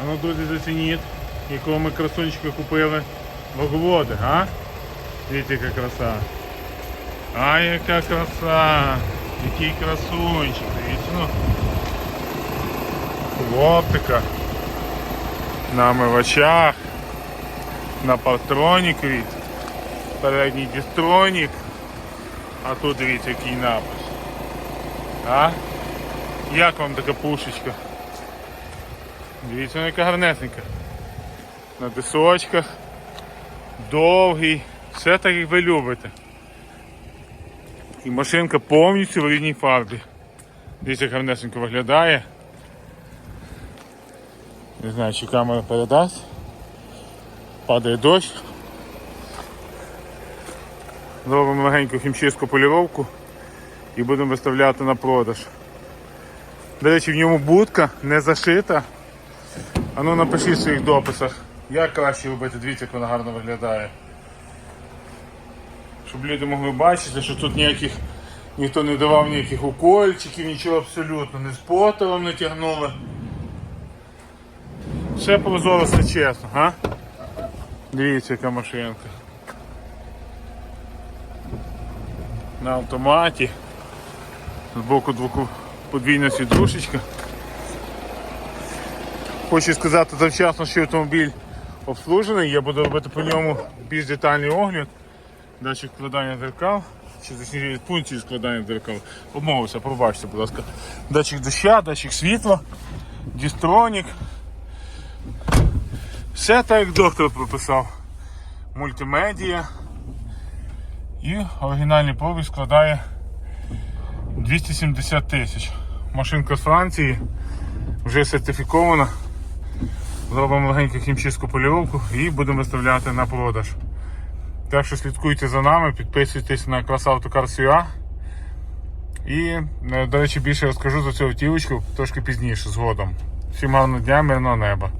А ну, друзі, зацініть, якого ми красунчика купили. Боговоди, а? Дивіться, яка краса. А яка краса! Який красунчик, дивіться, ну. В оптика. На омивачах. На партронікові. Передній дістронік. А тут дивіться, який напис. А? Як вам така пушечка? Дивіться, яка гарнесенька. На дисочках. Довгий. Все так, як ви любите. І машинка повністю в рідній фарбі. Дивіться, як гарнесенько виглядає. Не знаю, чи камера передасть. Падає дощ. Зробимо легеньку хімчистку поліровку і будемо виставляти на продаж. До речі, в ньому будка не зашита. А ну напишіть в своїх дописах, як краще робити, дивіться, як вона гарно виглядає. Щоб люди могли бачити, що тут ніяких ніхто не давав ніяких укольчиків, нічого абсолютно, не з потолом не тягнули. Все прозоро, все чесно, га? Дивіться, яка машинка. На автоматі. Збоку двоку подвійна сідрушечка. Хочу сказати завчасно, що автомобіль обслужений, я буду робити по ньому більш детальний огляд. Датчик складання дзеркал, чи точніше функції складання дзеркал. Обмовився, пробачте, будь ласка. Датчик доща, датчик світла, дістронік. Все так, як доктор прописав. Мультимедіа. І оригінальний пробіг складає 270 тисяч. Машинка з Франції вже сертифікована. Зробимо легеньку хімчистку поліровку і будемо виставляти на продаж. Так що слідкуйте за нами, підписуйтесь на красавтокарсюа. І, е, до речі, більше розкажу за цю автівочку трошки пізніше згодом. Всім гарного дня, мирного неба.